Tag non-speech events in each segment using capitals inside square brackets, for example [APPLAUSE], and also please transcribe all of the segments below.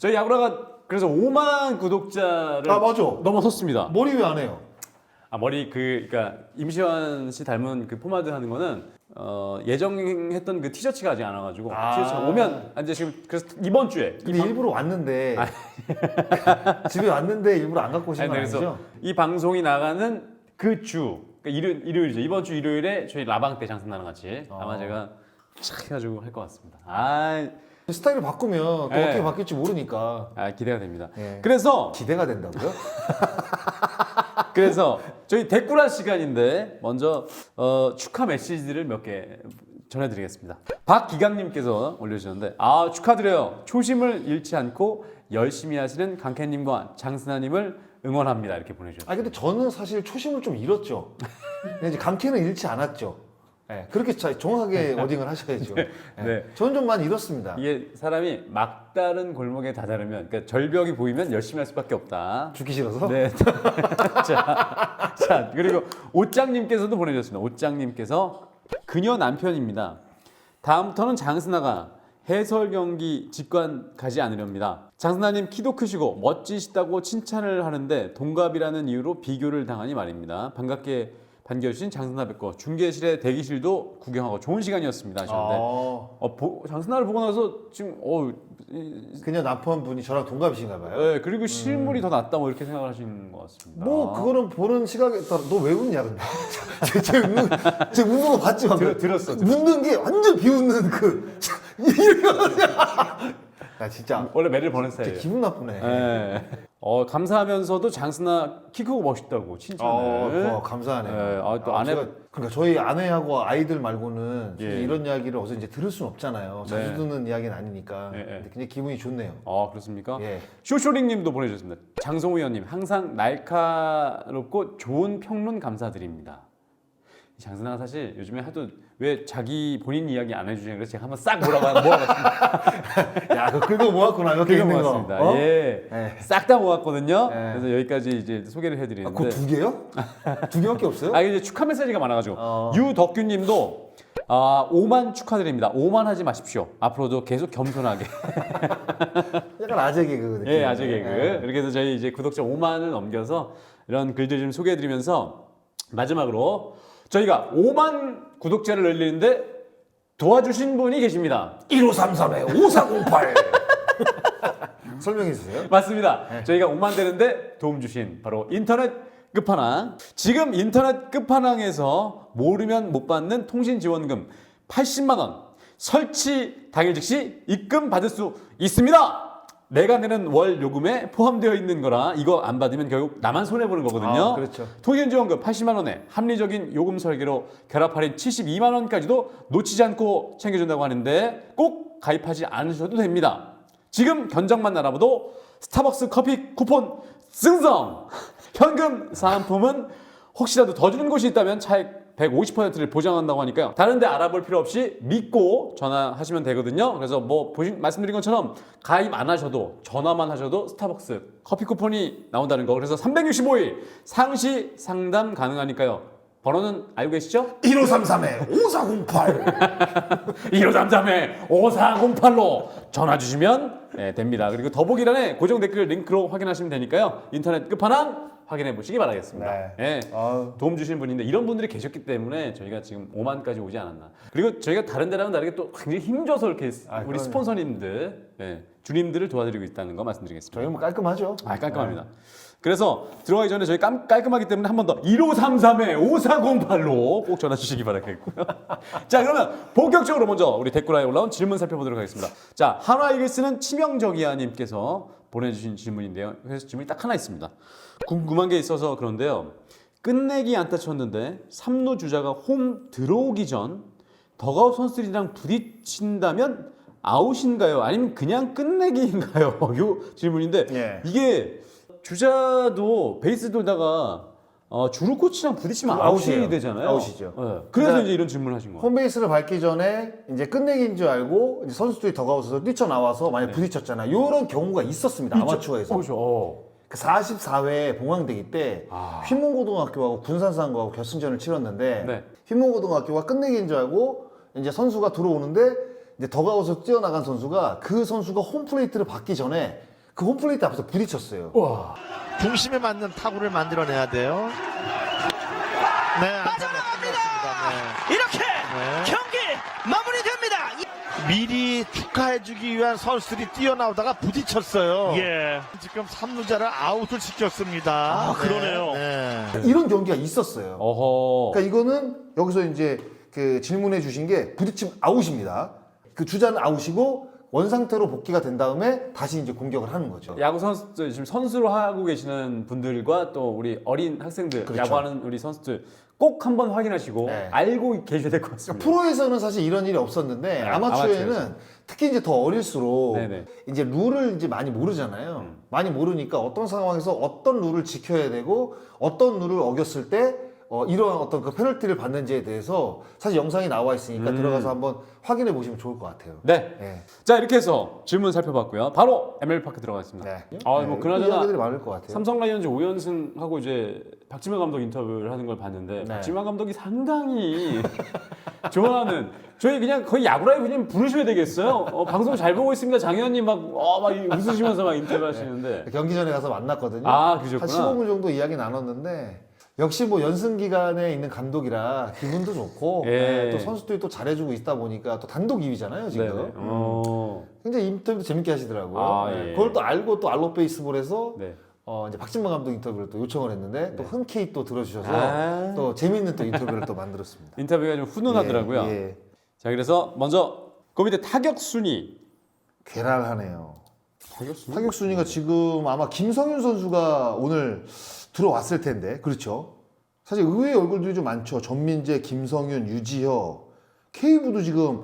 저희 야구라가 그래서 5만 구독자를 아 맞아. 넘어섰습니다. 머리 왜 안 해요? 아 머리 그 그러니까 임시완 씨 닮은 그 포마드 하는 거는 어, 예정했던 그 티셔츠가 아직 안 와가지고 아. 티셔츠가 오면 아, 이제 지금 그래서 이번 주에 이 방- 일부러 왔는데 [LAUGHS] 집에 왔는데 일부러 안 갖고 오신 아니, 건 그래서 아니죠? 이 방송이 나가는 그 주, 그러니까 일요일, 일요일이죠. 이번 주 일요일에 저희 라방 때 장승나랑 같이 아마 어. 제가 착 해가지고 할 것 같습니다. 아, 스타일을 바꾸면 또 네. 어떻게 바뀔지 모르니까 아, 기대가 됩니다. 예. 그래서 기대가 된다고요? [LAUGHS] 그래서 저희 댓글 할 시간인데 먼저 어, 축하 메시지를 몇 개 전해드리겠습니다. 박기강님께서 올려주셨는데 아 축하드려요. 초심을 잃지 않고 열심히 하시는 강캐님과 장순아님을 응원합니다. 이렇게 보내주셨어요. 아 근데 저는 사실 초심을 좀 잃었죠. 근데 이제 강캐는 잃지 않았죠. 예, 그렇게 자- 정확하게 워딩을 하셔야죠. 예. 네. 저는 좀 많이 잃었습니다. 이게 사람이 막다른 골목에 다다르면 그러니까 절벽이 보이면 열심히 할 수밖에 없다. 죽기 싫어서? 네. [LAUGHS] 자, 자 그리고 옷장님께서도 보내주셨습니다. 옷장님께서 그녀 남편입니다. 다음부터는 장순아가 해설 경기 직관 가지 않으렵니다. 장순아님 키도 크시고 멋지시다고 칭찬을 하는데 동갑이라는 이유로 비교를 당하니 말입니다. 반갑게 반겨주신 뵙고 중계실의 대기실도 구경하고 좋은 시간이었습니다. 하셨는데 아, 어, 보- 장순아를 보고 나서 지금 어, 이- 그녀 남편분이 저랑 동갑이신가 봐요. 네, 그리고 실물이 더 낫다 뭐 이렇게 생각을 하시는 것 같습니다. 뭐 그거는 보는 시각에 따라 너 왜 웃냐 근데 [LAUGHS] 제, 제 웃는 제 웃는 거 봤지 방금 들- 들었어, 웃는 게 완전 비웃는 그 이렇게 [LAUGHS] 나 진짜 원래 매를 진짜 스타일이에요. 기분 나쁘네. 네. 어, 감사하면서도 장순아 키 크고 멋있다고 칭찬을. 어, 어, 감사하네요. 네, 아, 또 아내- 제가- 그러니까 저희 아내하고 아이들 말고는 예. 솔직히 이런 이야기를 어서 이제 들을 수는 없잖아요. 자주 네. 듣는 이야기는 아니니까. 예, 예. 근데 굉장히 기분이 좋네요. 아 그렇습니까? 예. 쇼쇼링님도 보내주셨습니다. 장성우 의원님 항상 날카롭고 좋은 평론 감사드립니다. 이 장순아가 사실 요즘에 하도 왜 자기 본인 이야기 안 해주냐 그래서 제가 한번 싹 몰아가 모아봤습니다. [LAUGHS] 야, 그 긁어 모았구나. 이렇게 그거 있는 모았습니다. 거. 어? 예. 예. 싹다 모았거든요. 예. 그래서 여기까지 이제 소개를 아, 해드리는데. 그거 두 개요? 두 개밖에 없어요? [LAUGHS] 아 이제 축하 메시지가 많아가지고 어. 유덕규님도 아 5만 축하드립니다. 5만 하지 마십시오. 앞으로도 계속 겸손하게. [LAUGHS] 약간 아재 개그 느낌. 예, 아재 개그. 예. 이렇게 해서 저희 이제 구독자 5만을 넘겨서 이런 글들 좀 소개해드리면서 마지막으로 저희가 5만 구독자를 늘리는데 도와주신 분이 계십니다. 1533에 5408. [LAUGHS] 설명해 주세요. 맞습니다. 네. 저희가 5만 되는데 도움 주신 바로 인터넷 끝판왕. 지금 인터넷 끝판왕에서 모르면 못 받는 통신 지원금 80만 원 설치 당일 즉시 입금 받을 수 있습니다. 내가 내는 월 요금에 포함되어 있는 거라 이거 안 받으면 결국 나만 손해 보는 거거든요. 아, 그렇죠. 통신 지원금 80만 원에 합리적인 요금 설계로 결합 할인 72만 원까지도 놓치지 않고 챙겨준다고 하는데 꼭 가입하지 않으셔도 됩니다. 지금 견적만 알아봐도 스타벅스 커피 쿠폰 승성! [LAUGHS] 현금 사은품은 혹시라도 더 주는 곳이 있다면 차액 150%를 보장한다고 하니까요. 다른데 알아볼 필요 없이 믿고 전화하시면 되거든요. 그래서 뭐 보신 말씀드린 것처럼 가입 안 하셔도 전화만 하셔도 스타벅스 커피 쿠폰이 나온다는 거. 그래서 365일 상시 상담 가능하니까요. 번호는 알고 계시죠? 1533에 5408. 1533에 5408로 전화 주시면 네, 됩니다. 그리고 더보기란에 고정 댓글 링크로 확인하시면 되니까요. 인터넷 끝판왕 확인해 보시기 바라겠습니다. 네. 예. 아유. 도움 주신 분인데 이런 분들이 계셨기 때문에 저희가 지금 5만까지 오지 않았나. 그리고 저희가 다른 데랑은 다르게 또 굉장히 힘줘서 이렇게 아, 우리 그럼요. 스폰서님들, 예, 주님들을 도와드리고 있다는 거 말씀드리겠습니다. 저희 뭐 깔끔하죠? 아, 깔끔합니다. 그래서 들어가기 전에 저희 깜, 깔끔하기 때문에 한 번 더 1533에 5408로 꼭 전화 주시기 바라겠고요. [LAUGHS] 자, 그러면 본격적으로 먼저 우리 댓글에 올라온 질문 살펴보도록 하겠습니다. 자, 한화 이글스는 치명적이야 님께서 보내주신 질문인데요. 그래서 질문이 딱 하나 있습니다. 궁금한 게 있어서 그런데요. 끝내기 안타 쳤는데 3루 주자가 홈 들어오기 전 더가웃 선수들이랑 부딪힌다면 아웃인가요? 아니면 그냥 끝내기인가요? [LAUGHS] 요 질문인데 예. 이게 주자도 베이스 돌다가 어, 주루 코치랑 부딪히면 그 아웃이. 되잖아요. 아웃이죠. 예. 그래서 그러니까 이제 이런 질문을 하신 거예요. 홈베이스를 밟기 전에 이제 끝내기인 줄 알고 선수들이 더가웃에서 뛰쳐나와서 만약 부딪혔잖아요. 이런 경우가 있었습니다. 아마추어에서. 어, 그렇죠. 어. 그 44회 봉황대기 때 아. 휘문고등학교하고 군산상고하고 결승전을 치렀는데 네. 휘문고등학교가 끝내기인 줄 알고 이제 선수가 들어오는데 이제 더가웃에서 뛰어나간 선수가 그 선수가 홈플레이트를 받기 전에 그 홈플레이트 앞에서 부딪혔어요. 와. 중심에 맞는 타구를 만들어내야 돼요. 네, 안타깝습니다. 이렇게 네. 경기 마무리됩니다. 미리 축하해주기 위한 선수들이 뛰어나오다가 부딪혔어요. 예. 지금 3루자를 아웃을 시켰습니다. 아, 그러네요. 네. 이런 경기가 있었어요. 어허. 그러니까 이거는 여기서 이제 그 질문해 주신 게 부딪힘 아웃입니다. 그 주자는 아웃이고 원상태로 복귀가 된 다음에 다시 이제 공격을 하는 거죠. 야구 선수 지금 선수로 하고 계시는 분들과 또 우리 어린 학생들 그렇죠. 야구하는 우리 선수들 꼭 한번 확인하시고 네. 알고 계셔야 될 것 같습니다. 프로에서는 사실 이런 일이 없었는데 네, 아마추어에는 아마추어에서. 특히 이제 더 어릴수록 네네. 이제 룰을 이제 많이 모르잖아요. 많이 모르니까 어떤 상황에서 어떤 룰을 지켜야 되고 어떤 룰을 어겼을 때 어, 이러한 어떤 그 페널티를 받는지에 대해서 사실 영상이 나와 있으니까 음. 들어가서 한번 확인해 보시면 좋을 것 같아요. 네. 네. 자 이렇게 해서 질문 살펴봤고요. 바로 ML 파크 들어가겠습니다. 네. 아, 네, 뭐 그나저나 이야기들이 많을 것 같아요. 삼성 라이온즈 5연승 하고 이제 박지만 감독 인터뷰를 하는 걸 봤는데 네. 박지만 감독이 상당히 [LAUGHS] 좋아하는 저희 그냥 거의 야구라이브 그냥 부르셔야 되겠어요. 어, 방송 잘 보고 있습니다. 장 의원님 막, 어, 막 웃으시면서 막 인터뷰하시는데 경기 전에 가서 만났거든요. 아한 그러셨구나. 15분 정도 이야기 나눴는데 역시 뭐 연승 기간에 있는 감독이라 기분도 좋고 [LAUGHS] 예. 네, 또 선수들이 또 잘해주고 있다 보니까 또 단독 2위잖아요 지금. 네네. 어. 굉장히 인터뷰도 재밌게 하시더라고요. 아, 네. 예. 그걸 또 알고 또 알로 베이스볼에서 네. 어, 이제 박진만 감독 인터뷰를 또 요청을 했는데 또 흔쾌히 또 들어주셔서 아. 또 재밌는 또 인터뷰를 또 만들었습니다. [LAUGHS] 인터뷰가 좀 훈훈하더라고요. 예, 예. 자 그래서 먼저 그 밑에 타격 순위. 괴랄하네요. 타격 순위? 타격 순위가 지금 아마 김성윤 선수가 오늘 들어왔을 텐데 그렇죠. 사실 의외의 얼굴들이 좀 많죠. 전민재, 김성윤, 유지혁, 케이브도 지금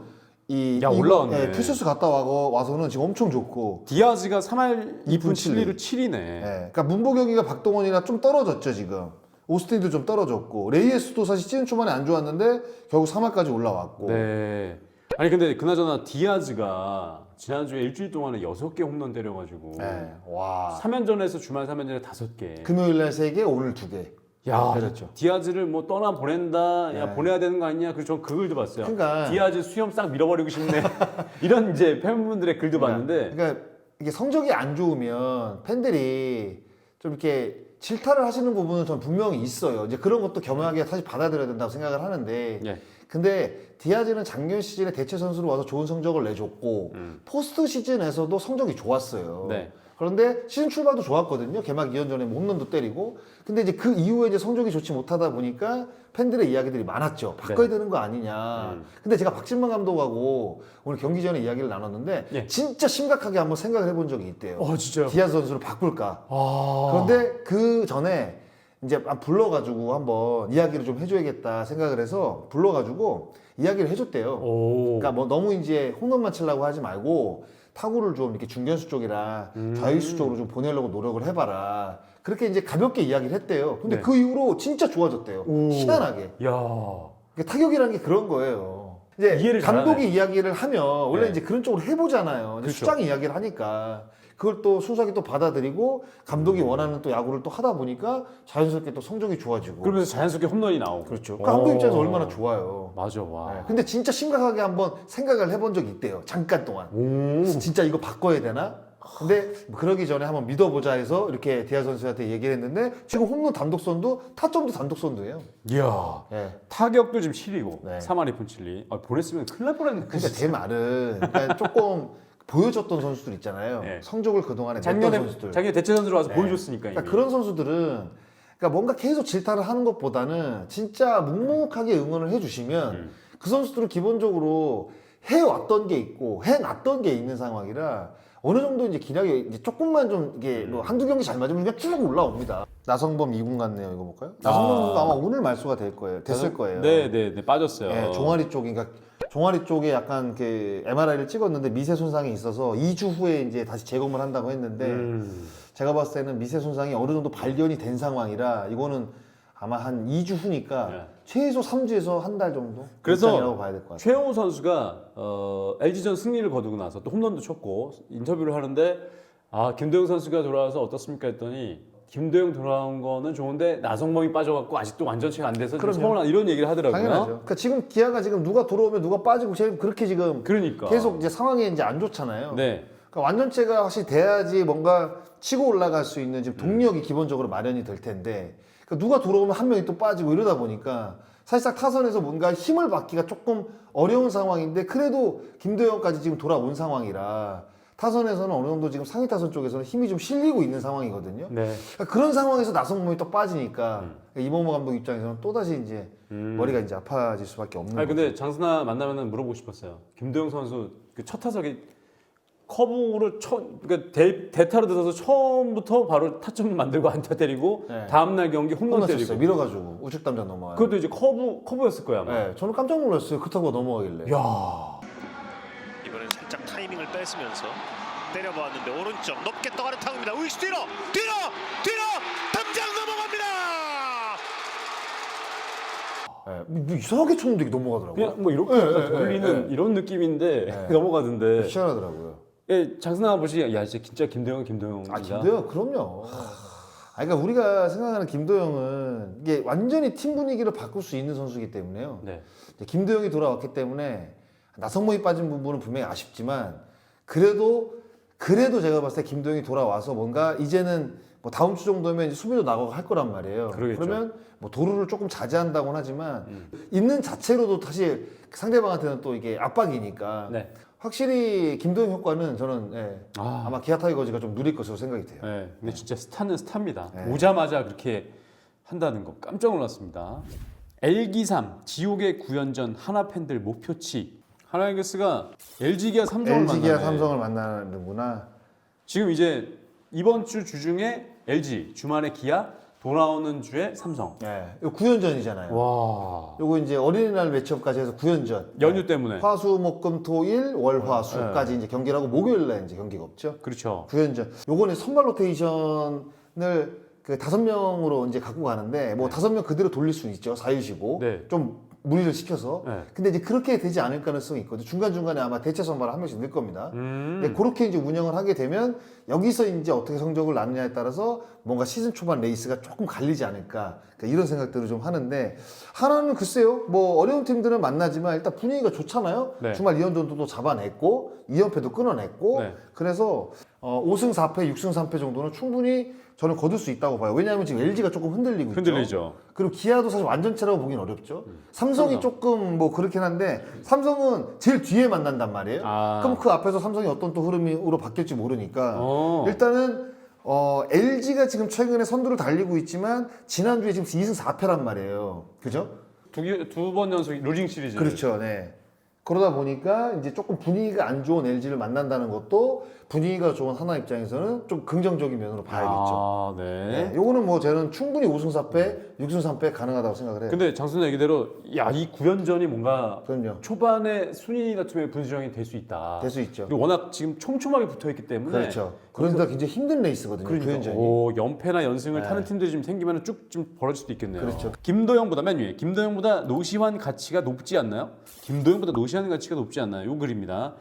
이 야, 올라왔네. 예, 퓨처스 갔다 와서 와서는 지금 엄청 좋고. 디아즈가 3할 2분 2분 7리로 7이네. 예, 그러니까 문보경이가 박동원이랑 좀 떨어졌죠 지금. 오스틴도 좀 떨어졌고 레이에스도 사실 시즌 초반에 안 좋았는데 결국 3할까지 올라왔고. 네. 아니 근데 그나저나 디아즈가 지난주에 일주일 동안에 6개 홈런 때려가지고 예, 와. 3연전에서 주말 3연전에 5개. 금요일 날 3개, 오늘 2개. 야, 때렸죠. 디아즈를 뭐 떠나 보낸다, 야 네. 보내야 되는 거 아니냐? 그래서 전 그 글도 봤어요. 그러니까. 디아즈 수염 싹 밀어버리고 싶네. [LAUGHS] 이런 이제 팬분들의 글도 봤는데 그러니까 이게 성적이 안 좋으면 팬들이 좀 이렇게 질타를 하시는 부분은 전 분명히 있어요. 이제 그런 것도 겸허하게 사실 받아들여야 된다고 생각을 하는데 예. 근데 디아즈는 작년 시즌에 대체 선수로 와서 좋은 성적을 내줬고 포스트 시즌에서도 성적이 좋았어요. 네. 그런데 시즌 출발도 좋았거든요. 개막 2연전에 뭐 홈런도 때리고. 근데 이제 그 이후에 이제 성적이 좋지 못하다 보니까 팬들의 이야기들이 많았죠. 바꿔야 되는 거 아니냐. 음. 근데 제가 박진만 감독하고 오늘 경기 전에 이야기를 나눴는데 예. 진짜 심각하게 한번 생각을 해본 적이 있대요. 어 진짜요? 디아즈 선수를 바꿀까. 아. 그런데 그 전에 이제 아, 불러가지고 한번 이야기를 좀 해줘야겠다 생각을 해서 불러가지고 이야기를 해줬대요. 오. 그러니까 뭐 너무 이제 홈런만 치려고 하지 말고 타구를 좀 이렇게 중견수 쪽이나 음. 좌익수 쪽으로 좀 보내려고 노력을 해봐라. 그렇게 이제 가볍게 이야기를 했대요. 근데 네. 그 이후로 진짜 좋아졌대요. 오. 희한하게. 야. 그러니까 타격이라는 게 그런 거예요. 이제 감독이 잘하네. 이야기를 하면 원래 네. 이제 그런 쪽으로 해보잖아요. 그렇죠. 수장이 이야기를 하니까 그걸 또 순수하게 또 받아들이고 감독이 음. 원하는 또 야구를 또 하다 보니까 자연스럽게 또 성적이 좋아지고. 그러면서 자연스럽게 홈런이 나오고. 그렇죠. 그러니까 감독 입장에서 오. 얼마나 좋아요. 맞아. 와. 네. 근데 진짜 심각하게 한번 생각을 해본 적이 있대요. 잠깐 동안. 오. 진짜 이거 바꿔야 되나? 근데 뭐 그러기 전에 한번 믿어보자 해서 이렇게 디아 선수한테 얘기를 했는데 지금 홈런 단독선도 타점도 단독선도예요. 이야. 예. 타격도 지금 7이고 네. 3할 2푼 7리. 아, 보냈으면 큰일 날 뻔했네. 그러니까 제 말은 그러니까 조금 보여줬던 선수들 있잖아요. 네. 성적을 그동안에 냈던 작년에 선수들. 작년에 대체 선수로 와서 네. 보여줬으니까. 그러니까 그런 선수들은 그러니까 뭔가 계속 질타를 하는 것보다는 진짜 묵묵하게 응원을 해주시면 음. 그 선수들은 기본적으로 해왔던 게 있고 해놨던 게 있는 상황이라 어느 정도 이제 기량이 이제 조금만 좀 이게 음. 뭐 한두 경기 잘 맞으면 그냥 쭉 올라옵니다. 나성범 2군 같네요. 이거 볼까요? 나성범 아. 선수가 아마 오늘 말수가 될 거예요. 됐을 거예요. 네, 네, 네. 빠졌어요. 예, 종아리 쪽이 그러니까 종아리 쪽에 약간 그 MRI를 찍었는데 미세 손상이 있어서 2주 후에 이제 다시 재검을 한다고 했는데 음. 제가 봤을 때는 미세 손상이 어느 정도 발견이 된 상황이라 이거는 아마 한 2주 후니까 네. 최소 3주에서 한 달 정도 그래서 봐야 될 것 같아요. 최영호 선수가 어, LG전 승리를 거두고 나서 또 홈런도 쳤고 인터뷰를 하는데 아 김도영 선수가 돌아와서 어떻습니까 했더니 김도영 돌아온 거는 좋은데 나성범이 빠져갖고 아직도 완전체가 안 돼서 좀 그럼요. 서운한 이런 얘기를 하더라고요. 당연하죠. 그러니까 지금 기아가 지금 누가 들어오면 누가 빠지고 지금 그렇게 지금 그러니까 계속 이제 상황이 이제 안 좋잖아요. 네. 그러니까 완전체가 확실히 돼야지 뭔가 치고 올라갈 수 있는 지금 동력이 기본적으로 마련이 될 텐데 그러니까 누가 들어오면 한 명이 또 빠지고 이러다 보니까 사실상 타선에서 뭔가 힘을 받기가 조금 어려운 상황인데 그래도 김도영까지 지금 돌아온 상황이라 타선에서는 어느 정도 지금 상위 타선 쪽에서는 힘이 좀 실리고 있는 상황이거든요. 네. 그러니까 그런 상황에서 나성범이 또 빠지니까 이범호 감독 입장에서는 또 다시 이제 머리가 이제 아파질 수밖에 없는 아니 거죠. 근데 장순아 만나면은 물어보고 싶었어요. 김도영 선수 그 첫 타석에 커브를 처 그러니까 대, 대타로 들어서 처음부터 바로 타점 만들고 안타 때리고 네. 다음 날 경기 홈런 때리고. 밀어가지고 우측 담장 넘어가요. 그것도 이제 커브 커브였을 거야 아마. 네, 저는 깜짝 놀랐어요. 그 타구가 넘어가길래. 야. 이번엔 살짝 타이밍을 뺏으면서 때려보았는데 오른쪽 높게 떠가는 타구입니다. 우익수 뒤로 뒤로 뒤로 담장 넘어갑니다. 네, 뭐, 뭐 이상하게 쳤는데 이게 넘어가더라고요. 그냥 뭐 이렇게 네, 약간 네, 돌리는 네, 이런 느낌인데 네. [LAUGHS] 넘어가던데. 희한하더라고요. 예, 장순아 보시 야 진짜 진짜 김도영 김도영이다. 아 김도영 그럼요. 아, 그러니까 우리가 생각하는 김도영은 이게 완전히 팀 분위기를 바꿀 수 있는 선수이기 때문에요. 네. 이제 김도영이 돌아왔기 때문에 나성범이 빠진 부분은 분명히 아쉽지만 그래도 그래도 제가 봤을 때 김도영이 돌아와서 뭔가 이제는 뭐 다음 주 정도면 이제 수비도 나가고 할 거란 말이에요. 그러겠죠. 러면뭐 도루를 조금 자제한다고는 하지만 음. 있는 자체로도 사실 상대방한테는 또 이게 압박이니까 네. 확실히 김도영 효과는 저는 예, 아. 아마 기아 타이거즈가 좀 누릴 것으로 생각이 돼요. 네. 근데 진짜 스타는 스타입니다. 네. 오자마자 그렇게 한다는 거 깜짝 놀랐습니다. L기삼 지옥의 구연전 하나 팬들 목표치. 하나이글스가 LG 기아 삼성을 LG 기아 만나네. 삼성을 만나는구나. 지금 이제 이번 주 주중에 LG 주말에 기아 돌아오는 주에 삼성. 예, 이거 구연전이잖아요. 와 요거 이제 어린이날 매치업까지 해서 구연전. 연휴 때문에 화수 목금 토일 월화 수까지 이제 경기를 하고 목요일 날 이제 경기가 없죠. 그렇죠. 구연전. 요거는 선발 로테이션을 그 다섯 명으로 이제 갖고 가는데 뭐 다섯 명 그대로 돌릴 수 있죠. 4일 쉬고 네. 좀 무리를 시켜서. 네. 근데 이제 그렇게 되지 않을 가능성이 있거든요. 중간 중간에 아마 대체 선발을 한 명씩 넣을 겁니다. 음. 네, 그렇게 이제 운영을 하게 되면 여기서 이제 어떻게 성적을 나느냐에 따라서 뭔가 시즌 초반 레이스가 조금 갈리지 않을까 그러니까 이런 생각들을 좀 하는데 하나는 글쎄요 뭐 어려운 팀들은 만나지만 일단 분위기가 좋잖아요 네. 주말 2연전도 잡아냈고 2연패도 끊어냈고 네. 그래서 어, 5승 4패 6승 3패 정도는 충분히 저는 거둘 수 있다고 봐요 왜냐하면 지금 LG가 조금 흔들리고 있죠 흔들리죠. 그리고 기아도 사실 완전체라고 보기는 어렵죠. 음. 삼성이 조금 뭐 그렇긴 한데 삼성은 제일 뒤에 만난단 말이에요. 아. 그럼 그 앞에서 삼성이 어떤 또 흐름으로 바뀔지 모르니까 어. 일단은 어, LG가 지금 최근에 선두를 달리고 있지만 지난주에 지금 2승 4패란 말이에요. 그죠? 두 번 연속 루징 시리즈. 그렇죠. 네. 그러다 보니까 이제 조금 분위기가 안 좋은 LG를 만난다는 것도 분위기가 좋은 하나 입장에서는 좀 긍정적인 면으로 봐야겠죠. 아, 네. 네. 요거는 뭐 저는 충분히 5승 4패, 6승 3패 가능하다고 생각을 해요. 근데 장순 얘기대로 야 이 구연전이 뭔가 그럼요. 초반에 순위 다툼의 분수령이 될 수 있다. 될 수 있죠. 그리고 워낙 지금 촘촘하게 붙어 있기 때문에 그렇죠. 그런데 굉장히 힘든 레이스거든요. 그러니까 구연전이. 오, 연패나 연승을 네. 타는 팀들이 좀 생기면 쭉 좀 벌어질 수도 있겠네요. 그렇죠. 김도영보다 맨 위에 김도영보다 노시환 가치가 높지 않나요? 김도영보다 노시환 가치가 높지 않나요? 요 글입니다.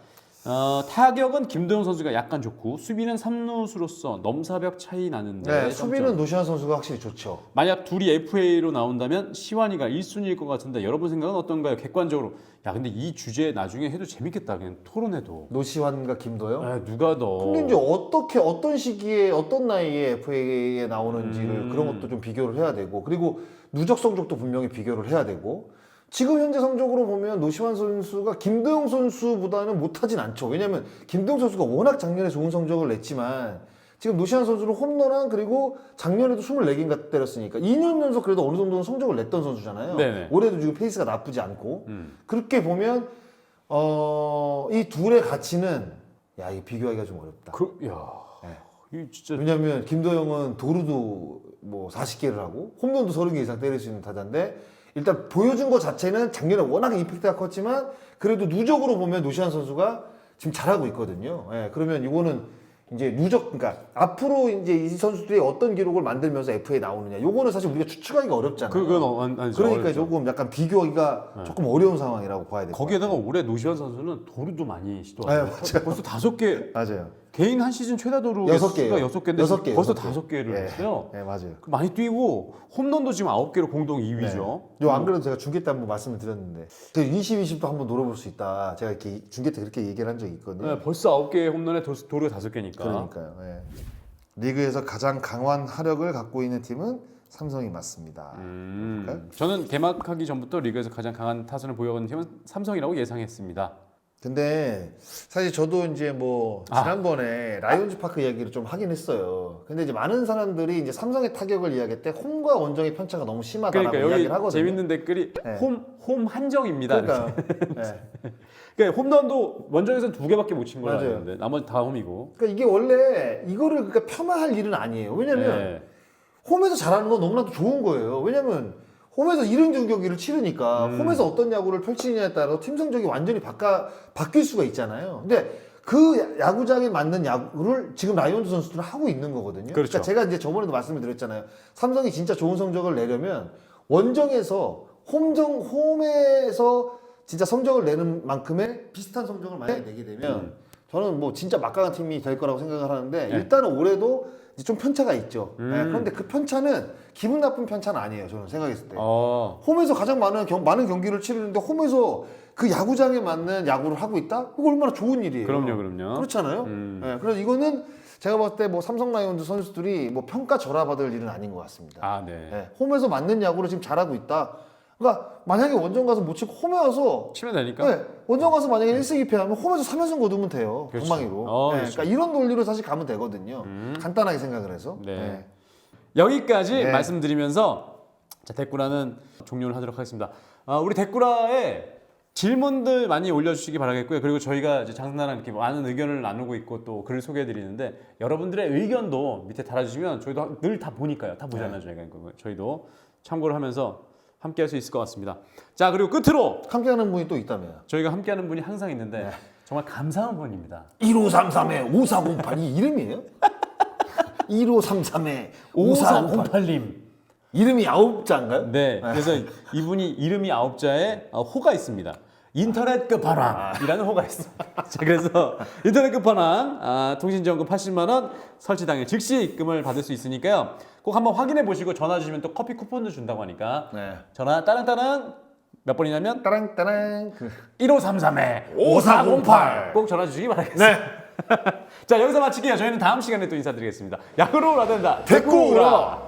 어, 타격은 김도영 선수가 약간 좋고 수비는 삼루수로서 넘사벽 차이 나는데 네, 점점. 수비는 노시환 선수가 확실히 좋죠. 만약 둘이 FA로 나온다면 시환이가 1순위일 것 같은데 여러분 생각은 어떤가요? 객관적으로 야 근데 이 주제 나중에 해도 재밌겠다 그냥 토론해도 노시환과 김도영. 아, 누가 더 근데 이제 어떻게 어떤 시기에 어떤 나이에 FA에 나오는지를 음. 그런 것도 좀 비교를 해야 되고 그리고 누적 성적도 분명히 비교를 해야 되고 지금 현재 성적으로 보면 노시환 선수가 김도영 선수보다는 못하진 않죠. 왜냐하면 김도영 선수가 워낙 작년에 좋은 성적을 냈지만 지금 노시환 선수는 홈런한 그리고 작년에도 24개인가 때렸으니까 2년 연속 그래도 어느 정도는 성적을 냈던 선수잖아요. 네네. 올해도 지금 페이스가 나쁘지 않고 음. 그렇게 보면 어, 이 둘의 가치는 야, 이 비교하기가 좀 어렵다. 그, 야, 네. 이 진짜 왜냐면 김도영은 도루도 뭐 40개를 하고 홈런도 30개 이상 때릴 수 있는 타자인데 일단 보여준 것 자체는 작년에 워낙 임팩트가 컸지만 그래도 누적으로 보면 노시안 선수가 지금 잘하고 있거든요. 예, 그러면 이거는 이제 누적 그러니까 앞으로 이제 이 선수들이 어떤 기록을 만들면서 FA 나오느냐 요거는 사실 우리가 추측하기가 어렵잖아요. 그건 어, 안, 아니죠. 그러니까 어렵죠. 네. 조금 약간 비교하기가 조금 어려운 상황이라고 봐야 돼요. 거기에다가 올해 노시환 선수는 도루도 많이 네, 시도하고 맞아요. 벌써 다섯 개 맞아요. 개인 한 시즌 최다 도루 여섯 개예요. 여섯 개인데 여섯 개, 벌써 여섯 개. 다섯 개를 예. 했어요. 네, 맞아요. 많이 뛰고 홈런도 지금 아홉 개로 공동 2위죠. 요 안 그래도 제가 중계 때 한번 말씀을 드렸는데 그 20, 20도 한번 노려볼 수 있다. 제가 이렇게 중계 때 그렇게 얘기를 한 적이 있거든요. 네, 벌써 아홉 개 홈런에 도- 도루가 다섯 개니까. 그러니까요. 예. 리그에서 가장 강한 화력을 갖고 있는 팀은 삼성이 맞습니다. 음, 저는 개막하기 전부터 리그에서 가장 강한 타선을 보여온 팀은 삼성이라고 예상했습니다. 근데 사실 저도 이제 뭐 아. 지난번에 라이온즈 파크 이야기를 좀 하긴 했어요. 근데 이제 많은 사람들이 이제 삼성의 타격을 이야기할 때 홈과 원정의 편차가 너무 심하다라고 그러니까 여기 이야기를 하거든요. 재밌는 댓글이 네. 홈, 홈 한정입니다. 그러니까, 예. [LAUGHS] 그러니까 홈런도 원정에서는 두 개밖에 못 친 걸로 맞아요. 알았는데 나머지 다 홈이고. 그러니까 이게 원래 이거를 그러니까 폄하할 일은 아니에요. 왜냐면 네. 홈에서 잘하는 건 너무나도 좋은 거예요. 왜냐면 홈에서 이릉주 경기를 치르니까 음. 홈에서 어떤 야구를 펼치느냐에 따라서 팀 성적이 완전히 바꿔, 바뀔 수가 있잖아요. 근데 그 야구장에 맞는 야구를 지금 라이온즈 선수들은 하고 있는 거거든요. 그렇죠. 러니까 제가 이제 저번에도 말씀을 드렸잖아요. 삼성이 진짜 좋은 성적을 내려면 원정에서 홈정 홈에서 진짜 성적을 내는 만큼의 비슷한 성적을 만약에 내게 되면 음. 저는 뭐 진짜 막강한 팀이 될 거라고 생각을 하는데 네. 일단은 올해도 이제 좀 편차가 있죠. 음. 네, 그런데 그 편차는 기분 나쁜 편차는 아니에요. 저는 생각했을 때. 어, 홈에서 가장 많은 경, 많은 경기를 치르는데 홈에서 그 야구장에 맞는 야구를 하고 있다? 그거 얼마나 좋은 일이에요. 그럼요, 그럼요. 그렇잖아요. 음. 네, 그래서 이거는 제가 봤을 때 뭐 삼성 라이온즈 선수들이 뭐 평가 절하받을 일은 아닌 것 같습니다. 아, 네. 네, 홈에서 맞는 야구를 지금 잘하고 있다. 그러니까 만약에 원정 가서 못 치고 홈에 와서 치면 되니까. 네, 원정 가서 만약에 1승 2패 하면 홈에서 3연승 거두면 돼요. 그렇죠. 방망이로. 어, 네, 그렇죠. 그러니까 이런 논리로 사실 가면 되거든요. 음. 간단하게 생각을 해서. 네. 여기까지 네. 말씀드리면서 자, 댓글화는 종료를 하도록 하겠습니다. 아, 우리 댓글화에 질문들 많이 올려주시기 바라겠고요. 그리고 저희가 이제 장난랑 이렇게 많은 의견을 나누고 있고 또 글을 소개해드리는데 여러분들의 의견도 밑에 달아주시면 저희도 늘 다 보니까요. 다 보잖아요. 저희가 그거. 저희도 참고를 하면서 함께 할 수 있을 것 같습니다. 자 그리고 끝으로 함께하는 분이 또 있다며요. 저희가 함께 하는 분이 항상 있는데 정말 감사한 분입니다. 1533에 5408 이 이름이에요? 1533에 5408 5408님. 이름이 아홉 자인가요? 네, 그래서 이분이 이름이 아홉 자에 어, 호가 있습니다. 인터넷 끝판왕이라는 호가 있습니다. [LAUGHS] 자, 그래서 인터넷 끝판왕 아, 통신지원금 80만 원 설치 당일 즉시 입금을 받을 수 있으니까요. 꼭 한번 확인해 보시고 전화 주시면 또 커피 쿠폰도 준다고 하니까 네. 전화 따랑따랑 몇 번이냐면 따랑 따랑 그 1533에 5408. 꼭 전화 주시기 바라겠습니다. [LAUGHS] 자, 여기서 마칠게요. 저희는 다음 시간에 또 인사드리겠습니다. 야구로 라된다. 데리고 오라.